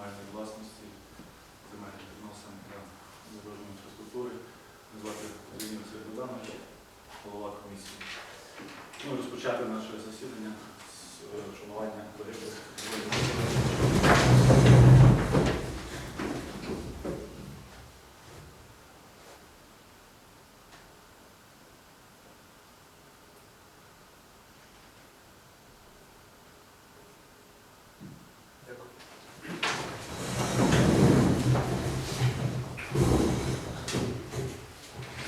комунальної власності, земельних відносин та дорожньої інфраструктури. назвати Звати Леонід Василь голова комісії. Ну, розпочати наше засідання з е, шанування загиблих воїнів.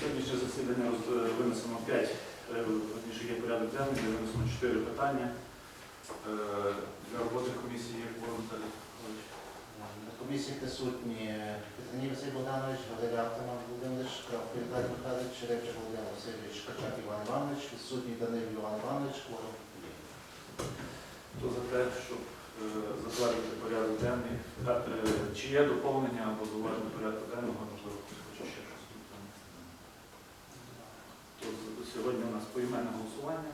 Сьогоднішнє засідання роз- е, винесено 5, верніше є порядок денний, де винесено 4 питання. Е, Для роботи комісії Михайлович. На комісії присутні Петреній Василь Богданович, Валерій Автоман Володимирович, Віталій Михайлович, Черепчик Володимир Васильович, Качак Іван Іванович, відсутній Даниль Іван Іванович, Кворум. Хто за те, щоб е, затвердити порядок денний? Е, Чи є доповнення або зауваження порядку денного, можливо, хтось хоче ще щось тут донести? То з- сьогодні у нас поіменне голосування.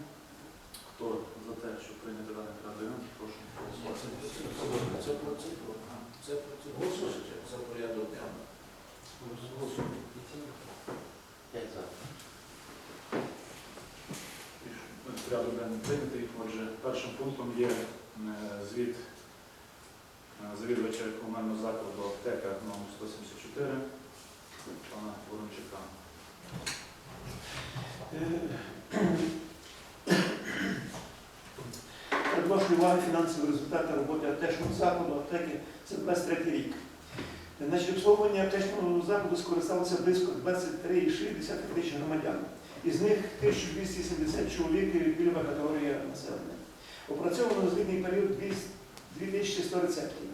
Хто за те, щоб прийняти даний порядок денний, прошу голосувати. Це процедура. Це процедура за порядок денний. П'ять за. Рішення- прийнятий. Отже, першим пунктом є е, звіт е, завідувача комунального закладу аптека номер 174 пана Ворончука. Передбачені уваги фінансові результати роботи аптечного закладу аптеки за 23 рік. Значить, обслуговування аптечного закладу скористалося близько 23,6 тисяч громадян. Із них 1270 чоловік пільгова категорія населення. Опрацьовано звітний період 2100 рецептів.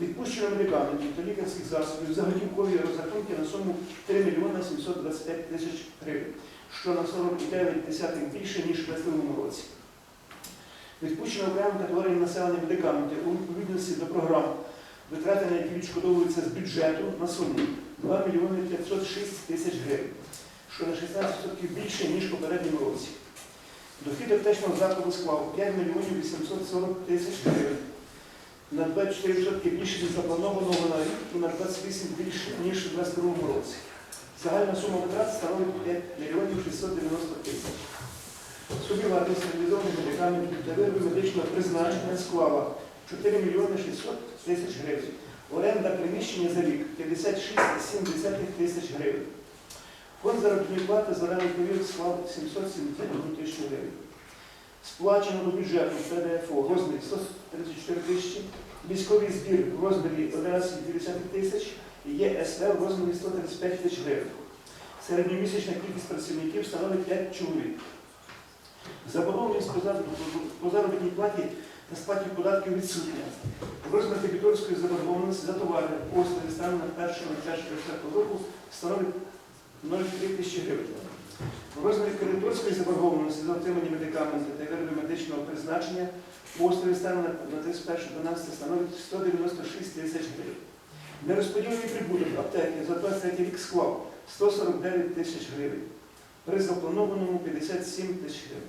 Відпущено медикаментів та лікарських засобів за готівкові розрахунки на суму 3 мільйони 725 тисяч гривень, що на 49 десятих більше, ніж в 2022 році. Відпущено окремим категоріям населення медикаменти у відповідності до програм, витрати на які відшкодовуються з бюджету на суму 2 мільйони 506 тисяч гривень, що на 16% більше, ніж в попередньому році. Дохід аптечного закладу склав 5 мільйонів 840 тисяч гривень, на 24% більше ніж запланованого на рік і на 28 більше, ніж у 2022 році. Загальна сума витрат становить 5 мільйонів 690 тисяч. Собівартість реалізованих медикаментів та виробів медичного призначення склала 4 мільйони 600 тисяч гривень. Оренда приміщення за рік 56,7 тисяч гривень. Фонд заробітної плати за даний період склав 771 тисячу гривень. Сплачено до бюджету ПДФО в розмірі 134 тисячі, військовий збір в розмірі 11,2 тисяч і ЄСВ в розмірі 135 тисяч гривень. Середньомісячна кількість працівників становить 5 чоловік. Заборгованість по заробітній платі та сплаті податків відсутня. Розмір дебіторської заборгованості за товари послуги станом на 1 1 року становить 0,3 тисячі гривень. Розмір кредиторської заборгованості за отримані медикаменти та вироби медичного призначення послуги станом на 31.12 становить 196 тисяч гривень. Нерозподілений прибуток аптеки за 23 рік склав 149 тисяч гривень при запланованому 57 тисяч гривень.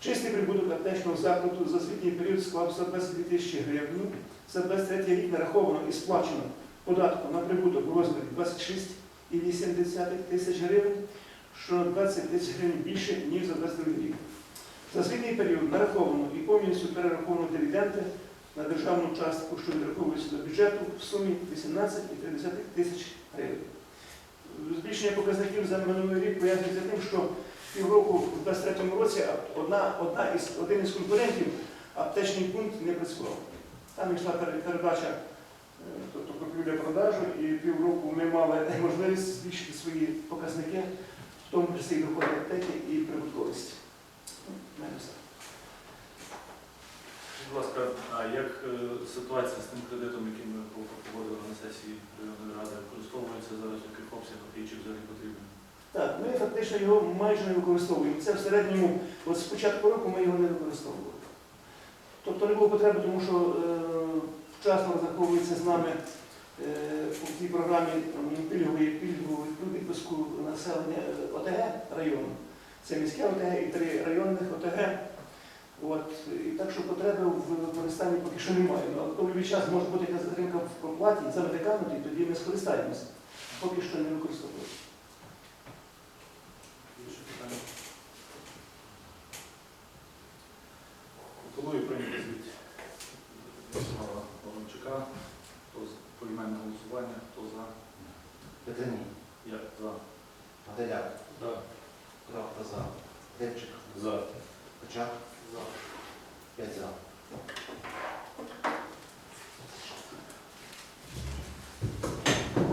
Чистий прибуток аптечного закладу за звітній період склав 122 тисячі гривень. За 23 рік нараховано і сплачено податку на прибуток у розмірі 26,8 тисяч гривень, що 20 тисяч гривень більше, ніж за 22 рік. За звітний період нараховано і повністю перераховано дивіденди на державну частку, що відраховується до бюджету в сумі 18,3 тисяч гривень. Збільшення показників за минулий рік пояснюється тим, що півроку в 2023 році одна, одна із, один із конкурентів, аптечний пункт, не працював. Там йшла пере- передача, тобто купівля-продажу, і півроку ми мали можливість збільшити свої показники, в тому числі доходи аптеки і прибутковість. Будь ласка, а як е, ситуація з тим кредитом, який ми проводили на сесії районної ради, використовується зараз в яких обсягах і чи взагалі потрібно? Так, ми фактично його майже не використовуємо. Це в середньому, от з початку року ми його не використовували. Тобто не було потреби, тому що е, вчасно розраховується з нами е, по цій програмі пільгової пільгової випуску населення е, ОТГ району. Це міське ОТГ і три районних ОТГ. От, і так що потреби в використанні поки що немає. Ну, але коли час може бути якась затримка в проплаті, буде канути, тоді ми скористаємося. Поки що не використовуємо. Більше питань? Пропоную прийняти звіт Ярослава Ворончука. Хто з поіменне голосування, хто за? Петреній, Я за. Гаделяк, За. Крапка за. Рибчик, За. Качак, За. п'ять за. Можна можна мені я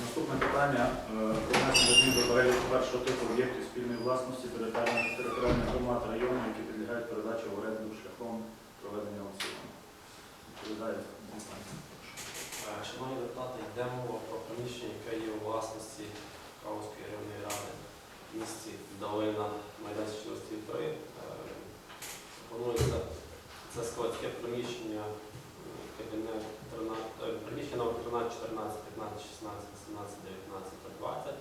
Наступне питання е, про внесення змін до переліку першого типу об'єктів спільної власності територіальних територіальних громад району, які підлягають передачі в оренду шляхом проведення аукціону. Відповідає Дмитро. Е, Шановні депутати, йде мова про приміщення, яке є у власності Кавської районної ради в місті Долина Майданчичності 3. Е, Пропонується це складське приміщення, е, кабінет 13, е, приміщення номер 13, 14, 15, 16, 18, 19 та 20.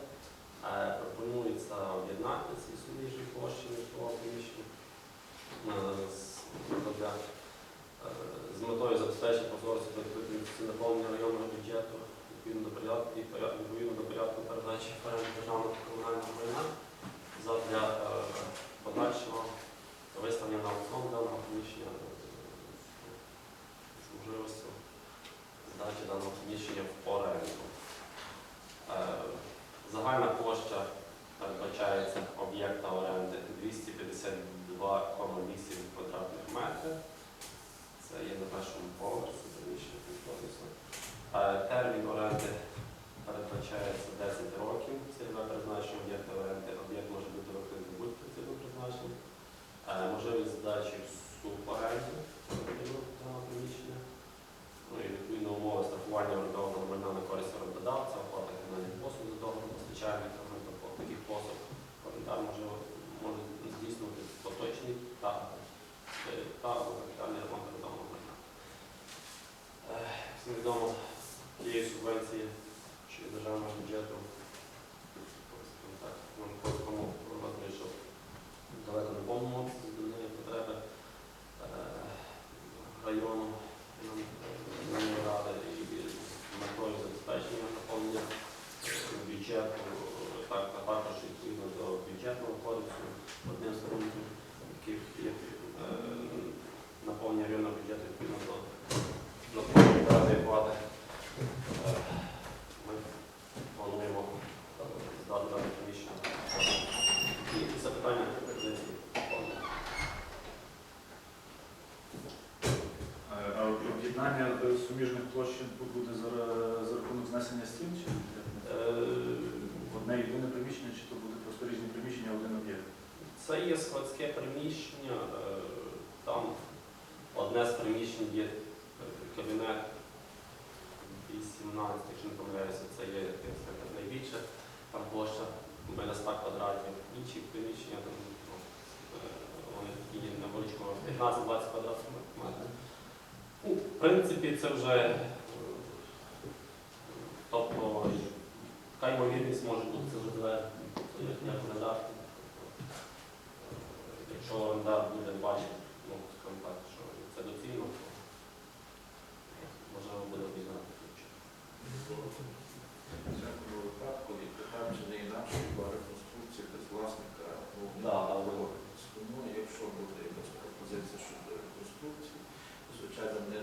Е, Пропонується об'єднати ці суміжні площі між е, з- метою забезпечення прозорості та наповнення районного бюджету відповідно до порядку відповідно до порядку передачі в державного та комунального майна задля е, подальшого виставлення на аукціон даного приміщення е, з можливістю здачі даного приміщення в оренду. Е, Загальна площа передбачається об'єкта оренди 252,8 квадратних метрів. Це є на першому поверсі приміщення знаходиться. Е, Термін оренди передбачається 10 років. Цільове призначення об'єкта оренди. Об'єкт може бути виконаний будь-яким цільовим призначенням. Е, Можливість здачі в суборенду даного приміщення. Ну і відповідно умови страхування орендованого майна на користь орендодавця, оплата комунальних послуг за договором постачальника, тобто таких послуг орендар може, може здійснювати поточний та е, та капітальний ремонт орендованого майна. Е, Всім відомо, тієї субвенції, що від державного бюджету, скажімо так, ну, по такому розмірі, що далеко не повному обсязі до неї потреби е, району районної ради і з метою забезпечення наповнення бюджету, так, а також відповідно до бюджетного кодексу одним з пунктів, яких є е, наповнення районного бюджету відповідно до наповнення ради плати. Е, Ми плануємо е, здати дане приміщення. І запитання пропозиції. Е, А об'єднання е, суміжних площ буде за, за рахунок знесення стін чи Е, одне єдине приміщення, чи то буде просто різні приміщення, один об'єкт? Це є складське приміщення, е, там одне з приміщень є кабінет 18, якщо не помиляюся, це є найбільше, там площа біля 100 квадратів. Інші приміщення там вони такі є невеличко 15-20 квадратних метрів. Ну, в принципі, це вже е, тобто така ймовірність може бути це вже як орендар. Якщо орендар буде бачити, ну, скажімо так, що це доцільно, то можливо буде об'єднати. В цьому випадку і питав, чи не інакше була реконструкція без власника. ну, Да, да, да. Тому, якщо буде якась пропозиція звичайно, не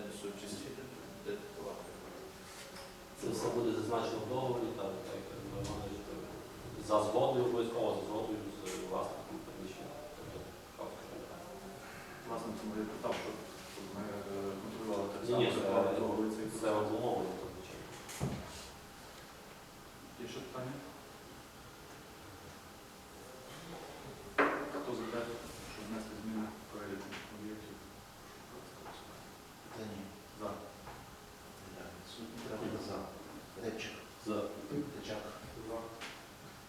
стіни, буде плати. Це все буде зазначено в договорі, так, так, за згодою обов'язково, за згодою з власником приміщення. Тобто. Власне, тому я питав, щоб, щоб ми е, контролювали так Ні, само, ні, як це- договори цей Це обумовлено, то, звичайно. Є ще питання? Хто за те, щоб внести зміни в перелік об'єктів? Прошу проголосувати. Петреній, За. відсутній, Крапка за. Рибчик, За. Качак,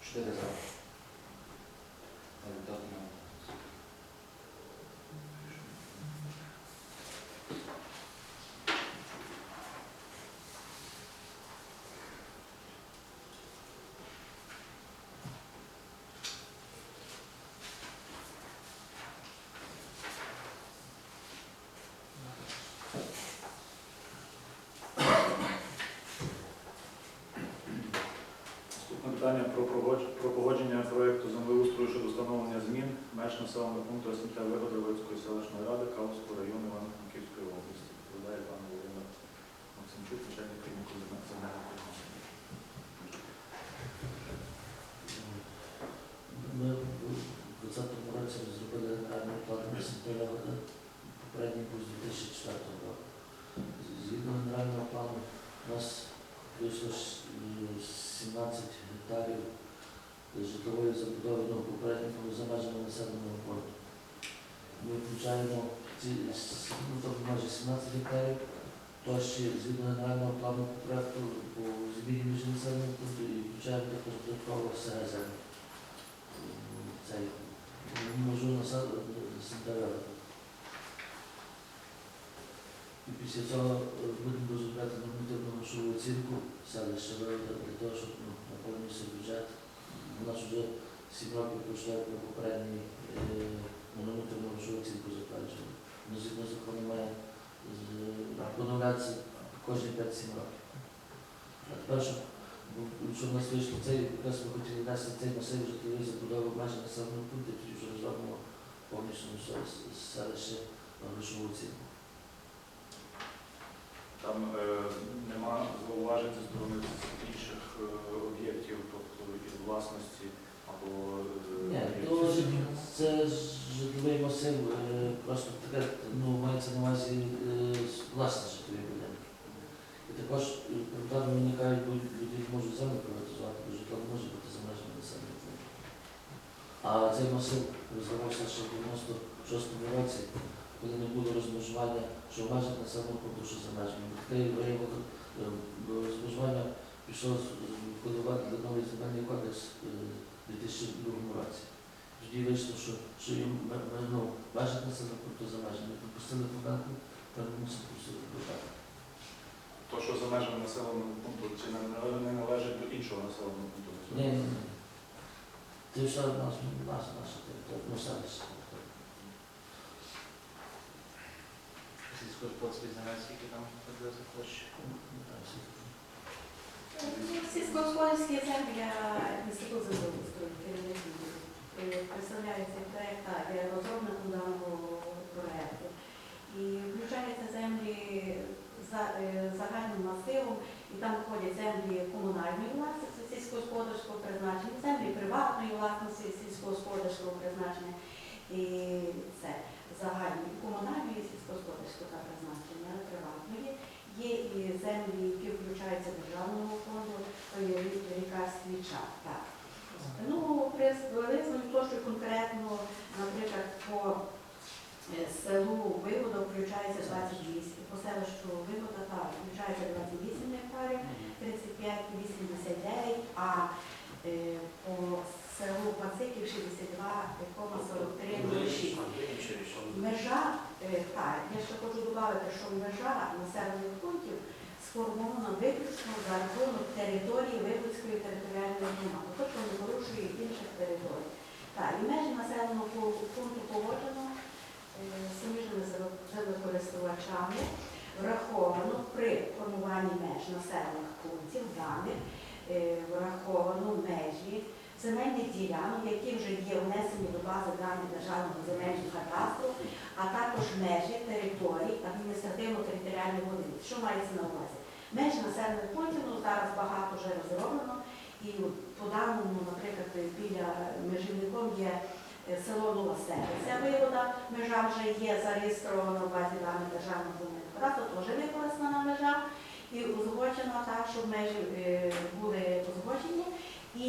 чотири за. Питання про погодження проєкту землеустрою щодо встановлення змін меж населеного пункту СМТ Вигодовицької селищної ради Калуського району Івано-Франківської області. Відповідає пан Володимир Максимчук, начальник клініку земельного відношення. Ми в 2020 році зробили генеральний план місцевого попередній був з 2004 року. Згідно генерального плану у нас вийшло ж, е, 17 гектарів житлової забудови, ну, попередньо було за межами населеного пункту. Ми включаємо ці с- ну, тобто майже 17 гектарів, площі згідно генерального плану проекту по зміні між населеним пунктом і включаємо також додатково все цей можу населення. І після цього е, будемо розробляти нормативну грошову оцінку селища для того, щоб ну, наповнився бюджет. У нас вже сім років пройшло по попередній е, нормативну грошову оцінку затвердження. Ну, згідно закону має з- поновлятися кожні 5-7 років. А тепер, щоб Якщо в нас вийшло цей, якраз ми хотіли внести цей масив житлової забудови в межах населеного пункту, тоді вже розробимо повністю на селище на грошову оцінку. Там е, нема зауважень зі сторони інших е, об'єктів, тобто власності або е, Ні, то це ж житловий масив, е, просто таке, ну, мається на увазі е, власне житлові будинки. І також е, проблеми виникають, люди можуть землю приватизувати, бо житло не може бути за межами населеного пункту. А цей масив розвивався ще в 96-му році, коли не було розмежування, що в межах населеного пункту, що за межами. Е, розмежування пішло з- до новий земельний кодекс е, у 2002 році. Тоді вийшло, що, що їм ну, межах населеного пункту за межами. Пропустили помилку, там мусимо пустити додати. То, що за межами населеного пункту, чи не, не належить до іншого населеного пункту? Ні, ні, ні. Це все наш, наша територія, ну, селище. Сільськогосподарські земель, скільки там приблизно площі? Всі. Сільськогосподарські землі для інституту землеустрою керівників е, представляється проєкт для розробнику даного проєкту. І включаються землі за е, загальним масивом, і там входять землі комунальної власності сільськогосподарського призначення, землі приватної власності сільськогосподарського призначення. І це загальні комунальної сільськогосподарського призначення приватної. Є і землі, які включаються до державного фонду, то є рі- ріка Свіча. Так. Ну, приблизно площу конкретно, наприклад, по е, селу Вигода включається 28, по селищу Вигода так, включається 28 гектарів, 35, 89, а е, по селу Пациків 62,43 06. Інше рішення. Межа, е, так, я ще хочу додати, що межа населених пунктів сформована виключно за рахунок території Вибудської територіальної громади, тобто не порушує інших територій. Так, і межі населеного пункту погоджено е, суміжними землекористувачами, враховано при формуванні меж населених пунктів даних, е, враховано межі земельних ділянок, які вже є внесені до бази даних державного земельного кадастру, а також межі територій адміністративно-територіальних одиниць. Що мається на увазі? Межі населених пунктів ну, зараз багато вже розроблено, і по даному, наприклад, біля межівником є село Новоселиця, вивода, межа вже є зареєстрована в базі даних державного земельного кадастру, теж використана межа і узгоджена так, щоб межі е, були узгоджені. І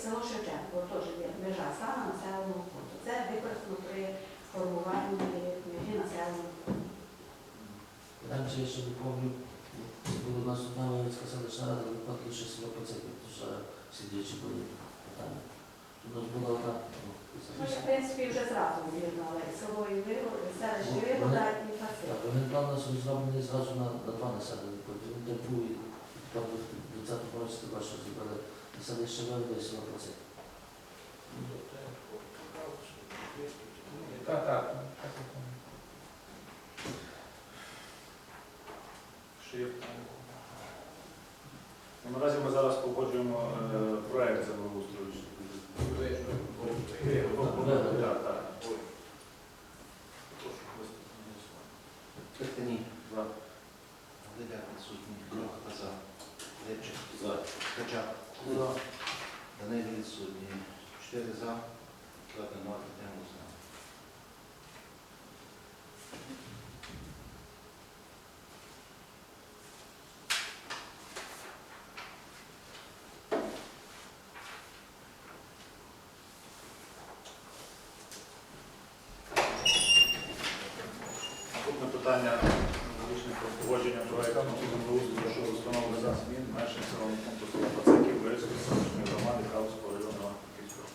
село Шевченко теж є межа саме населеного пункту. Це використано при формуванні межі населеного доповню, це у нас одна Левицька селищна рада, випадку ще село Пациків, то ще сидячи були питання. Нас була одна, ну, Ну, в принципі, вже зразу з'єднали село і Вивода, селище Вивода і Пасив. Так, вони план у нас розроблений зразу на, на два населені пункти. Він де був і там в 20 році також зробили селище Вивода і село Пацик. Так, так. Ще є питання? Ну, Наразі ми зараз погоджуємо е, проект проект Брат. Дебяка Сутник. Грох Каза. Лепче. За. Скача. За. Данелиец е Сутник. 4 за. Toată noaptea te-am uzat. Питання погодження проекту землеустрою щодо встановлення змін меж населеного пункту села Пацаків Вирської селищної громади Калського району Івано-Франківського.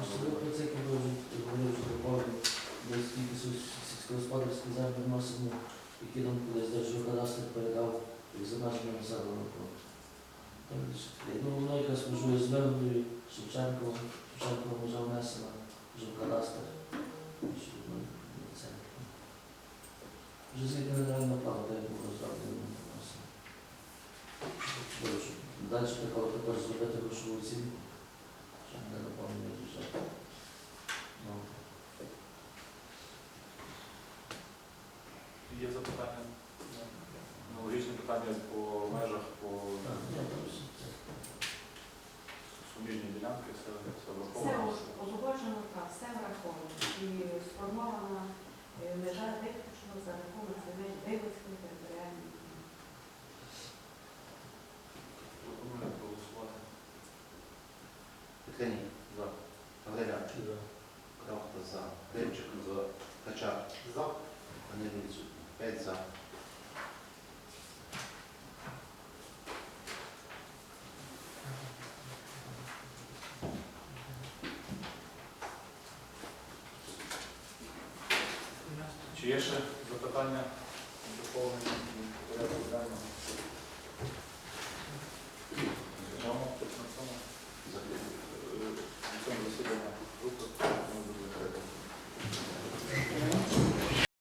Особливо це будуть вони вже доповнені до скільки сільськогосподарських землі вносимо, які нам колись Держгеокадастр передав як за межами населеного пункту. Там більше таке. Ну, воно якраз межує з Мирною, Шевченком, Шевченкова вже внесена, вже в кадастр. Що, ну, це. Вже згідно генерального плану, де було розроблено вносимо. Добре, Далі такого також зробити грошову оцінку, щоб не наповнює бюджет. Ну, Є запитання? Аналогічне питання по межах, по все суміжній ділянки, все, все Все враховано. узгоджено, так, все враховано. І сформована е, межа виключно за рахунок земель Вивицької територіальної. Пропоную проголосувати. Петеній, За. Гавриляк, за, Рибчик, за, Качак, За. Данило за. Чи є